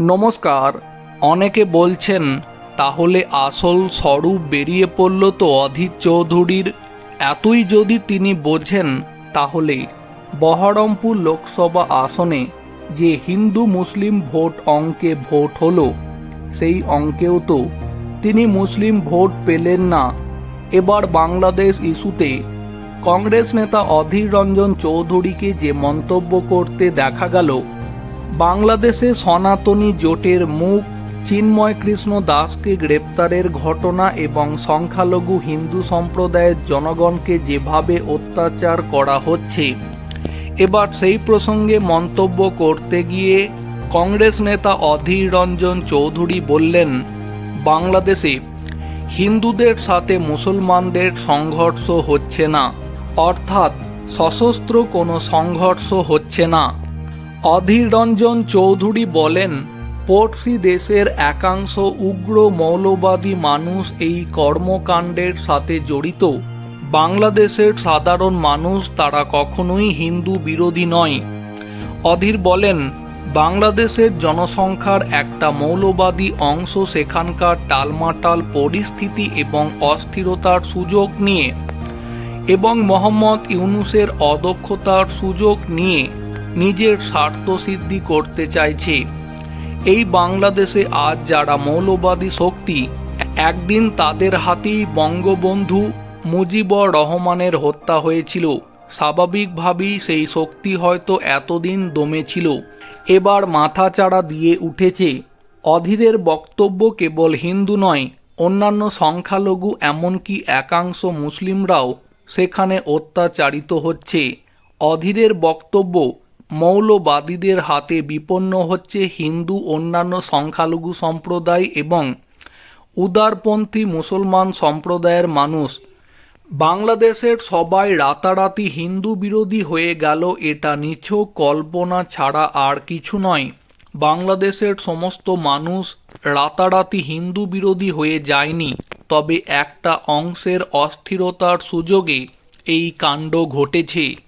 নমস্কার, অনেকে বলছেন, তাহলে আসল স্বরূপ বেরিয়ে পড়ল তো অধীর চৌধুরীর। এতই যদি তিনি বোঝেন, তাহলে বহরমপুর লোকসভা আসনে যে হিন্দু মুসলিম ভোট অঙ্কে ভোট হলো, সেই অঙ্কেও তো তিনি মুসলিম ভোট পেলেন না। এবার বাংলাদেশ ইস্যুতে কংগ্রেস নেতা অধীর রঞ্জন চৌধুরীকে যে মন্তব্য করতে দেখা গেল বাংলাদেশে সনাতনী জোটের মুখ চিন্ময় কৃষ্ণ দাসকে গ্রেপ্তারের ঘটনা এবং সংখ্যালঘু হিন্দু সম্প্রদায়ের জনগণকে যেভাবে অত্যাচার করা হচ্ছে। এবার সেই প্রসঙ্গে মন্তব্য করতে গিয়ে কংগ্রেস নেতা অধীর রঞ্জন চৌধুরী বললেন, বাংলাদেশে হিন্দুদের সাথে মুসলমানদের সংঘর্ষ হচ্ছে না, অর্থাৎ সশস্ত্র কোনো সংঘর্ষ হচ্ছে না। অধীর রঞ্জন চৌধুরী বলেন, পড়শি দেশের একাংশ উগ্র মৌলবাদী মানুষ এই কর্মকাণ্ডের সাথে জড়িত। বাংলাদেশের সাধারণ মানুষ তারা কখনোই হিন্দু বিরোধী নয়। অধীর বলেন, বাংলাদেশের জনসংখ্যার একটা মৌলবাদী অংশ সেখানকার টালমাটাল পরিস্থিতি এবং অস্থিরতার সুযোগ নিয়ে এবং মোহাম্মদ ইউনুসের অদক্ষতার সুযোগ নিয়ে। নিজের স্বার্থসিদ্ধি করতে চাইছে। এই বাংলাদেশে আজ যারা মৌলবাদী শক্তি, একদিন তাদের হাতেই বঙ্গবন্ধু মুজিবর রহমানের হত্যা হয়েছিল। স্বাভাবিকভাবেই সেই শক্তি হয়তো এতদিন দমেছিল এবার মাথাচাড়া দিয়ে উঠেছে। অধীরের বক্তব্য কেবল হিন্দু নয়, অন্যান্য সংখ্যালঘু এমনকি একাংশ মুসলিমরাও সেখানে অত্যাচারিত হচ্ছে। অধীরের বক্তব্য মৌলবাদীদের হাতে বিপন্ন হচ্ছে হিন্দু অন্যান্য সংখ্যালঘু সম্প্রদায় এবং উদারপন্থী মুসলমান সম্প্রদায়ের মানুষ। বাংলাদেশের সবাই রাতারাতি হিন্দু বিরোধী হয়ে গেল এটা নিছক কল্পনা ছাড়া আর কিছু নয়। বাংলাদেশের সমস্ত মানুষ রাতারাতি হিন্দু বিরোধী হয়ে যায়নি, তবে একটা অংশের অস্থিরতার সুযোগে এই কাণ্ড ঘটেছে।